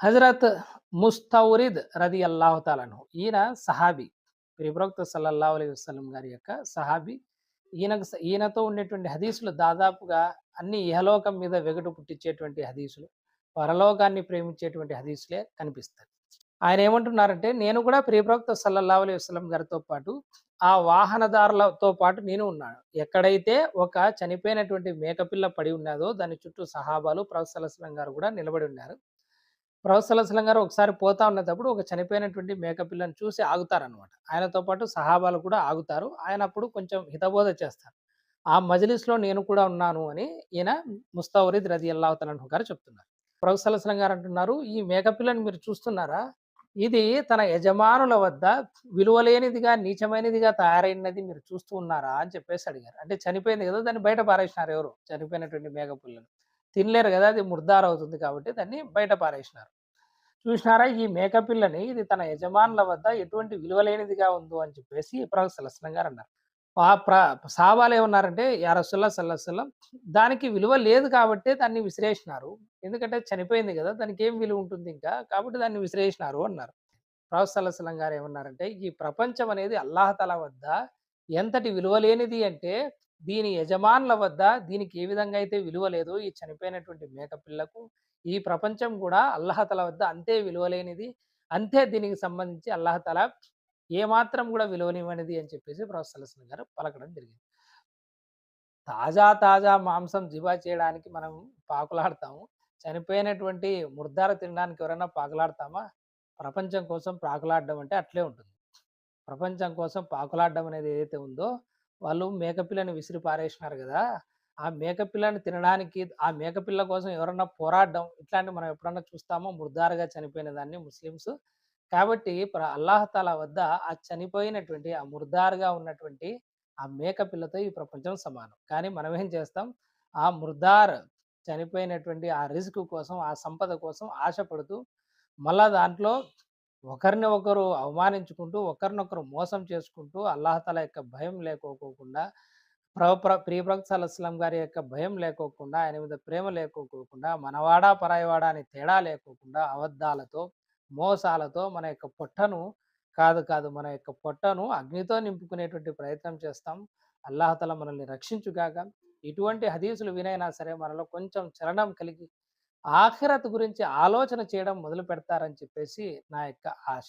హజరత్ ముస్తౌరిద్ రది అల్లాహతాలను ఈయన సహాబీ. ప్రిప్రవక్త సల్లల్లాహు అలైహి వసలం గారి యొక్క సహాబీ. ఈయనకు ఈయనతో ఉండేటువంటి హదీసులు దాదాపుగా అన్ని ఇహలోకం మీద వెగటు పుట్టించేటువంటి హదీసులు పరలోకాన్ని ప్రేమించేటువంటి హదీసులే కనిపిస్తాయి. ఆయన ఏమంటున్నారంటే నేను కూడా ప్రియప్రవక్త సల్లల్లాహు అలైహి వసలం గారితో పాటు ఆ వాహనదారులతో పాటు నేను ఉన్నాను. ఎక్కడైతే ఒక చనిపోయినటువంటి మేకపిల్ల పడి ఉన్నదో దాని చుట్టూ సహాబాలు ప్రవక్త గారు కూడా నిలబడి ఉన్నారు. ప్రవక్త సల్లల్లాహు గారు ఒకసారి పోతా ఉన్నప్పుడు ఒక చనిపోయినటువంటి మేకపిల్లని చూసి ఆగుతారనమాట ఆయనతో పాటు సహాబాలు కూడా ఆగుతారు. ఆయన అప్పుడు కొంచెం హితబోధ చేస్తారు. ఆ మజిలిస్లో నేను కూడా ఉన్నాను అని ఈయన ముస్తావరీద్ రది అల్లాహతలను గారు చెప్తున్నారు. ప్రవక్త సల్లల్లాహు గారు అంటున్నారు ఈ మేకపిల్లని మీరు చూస్తున్నారా? ఇది తన యజమానుల వద్ద విలువలేనిదిగా నీచమైనదిగా తయారైనది మీరు చూస్తూ ఉన్నారా? అని చెప్పేసి అడిగారు. అంటే చనిపోయింది కదా దాన్ని బయట పారేసినారు ఎవరు? చనిపోయినటువంటి మేకపుల్లను తినలేరు కదా అది ముర్దార్ అవుతుంది కాబట్టి దాన్ని బయట పారేసినారు. చూసినారా? ఈ మేకపిల్లని ఇది తన యజమానుల వద్ద ఎటువంటి విలువలేనిదిగా ఉందో అని చెప్పేసి ప్రవక్త సలస్లం గారు అన్నారు. ఆ ప్ర సాబాలు ఏమన్నారంటే యారసుల్లా సల్లస్లం దానికి విలువ లేదు కాబట్టి దాన్ని విసిరేసినారు. ఎందుకంటే చనిపోయింది కదా దానికి ఏం విలువ ఉంటుంది ఇంకా? కాబట్టి దాన్ని విసిరేసినారు అన్నారు. ప్రవక్త సల్లల్లం గారు ఏమన్నారంటే ఈ ప్రపంచం అనేది అల్లాహతల వద్ద ఎంతటి విలువ లేనిది అంటే దీని యజమానుల వద్ద దీనికి ఏ విధంగా అయితే విలువ లేదు ఈ చనిపోయినటువంటి మేకపిల్లకు ఈ ప్రపంచం కూడా అల్లహతల వద్ద అంతే విలువలేనిది అంతే దీనికి సంబంధించి అల్లహతల ఏమాత్రం కూడా విలువనివ్వనిది అని చెప్పేసి ప్రొఫెసర్ గారు పలకడం జరిగింది. తాజా తాజా మాంసం జిబా చేయడానికి మనం పాకులాడతాము. చనిపోయినటువంటి ముర్దార తినడానికి ఎవరైనా పాకులాడతామా? ప్రపంచం కోసం పాకులాడడం అంటే అట్లే ఉంటుంది. ప్రపంచం కోసం పాకులాడడం అనేది ఏదైతే ఉందో వాళ్ళు మేకపిల్లని విసిరి పారేసినారు కదా ఆ మేకపిల్లని తినడానికి ఆ మేకపిల్ల కోసం ఎవరన్నా పోరాడడం ఇట్లాంటి మనం ఎప్పుడన్నా చూస్తామో? ముర్దారుగా చనిపోయిన దాన్ని ముస్లిమ్స్. కాబట్టి ప్ర- వద్ద ఆ చనిపోయినటువంటి ఆ ముర్దారుగా ఉన్నటువంటి ఆ మేకపిల్లతో ఈ ప్రపంచం సమానం. కానీ మనం ఏం చేస్తాం? ఆ ముర్దార్ చనిపోయినటువంటి ఆ రిస్క్ కోసం ఆ సంపద కోసం ఆశపడుతూ మళ్ళా దాంట్లో ఒకరిని ఒకరు అవమానించుకుంటూ ఒకరినొకరు మోసం చేసుకుంటూ అల్లాహతాల యొక్క భయం లేకోకుండా ప్ర ప్ర ప్రియప్రవక్త గారి యొక్క భయం లేకోకుండా ఆయన మీద ప్రేమ లేకోకుండా మనవాడా పరాయవాడా అని తేడా లేకోకుండా అబద్ధాలతో మోసాలతో మన యొక్క పొట్టను కాదు కాదు మన యొక్క పొట్టను అగ్నితో నింపుకునేటువంటి ప్రయత్నం చేస్తాం. అల్లాహతల మనల్ని రక్షించుగాక. ఇటువంటి హదీసులు వినైనా సరే మనలో కొంచెం చలనం కలిగి ఆఖరత్ గురించి ఆలోచన చేయడం మొదలు పెడతారని చెప్పేసి నా యొక్క ఆశ.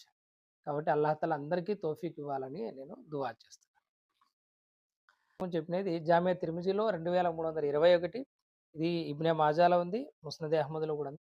కాబట్టి అల్లాహతల అందరికీ తోఫీకి ఇవ్వాలని నేను దువా చేస్తాను చెప్పినది జామియా తిరుమిజిలో రెండు వేల మూడు వందల ఇరవై ఒకటి. ఇది ఇబ్నే మాజాలో ఉంది ముస్నద్ అహ్మద్లో కూడా ఉంది.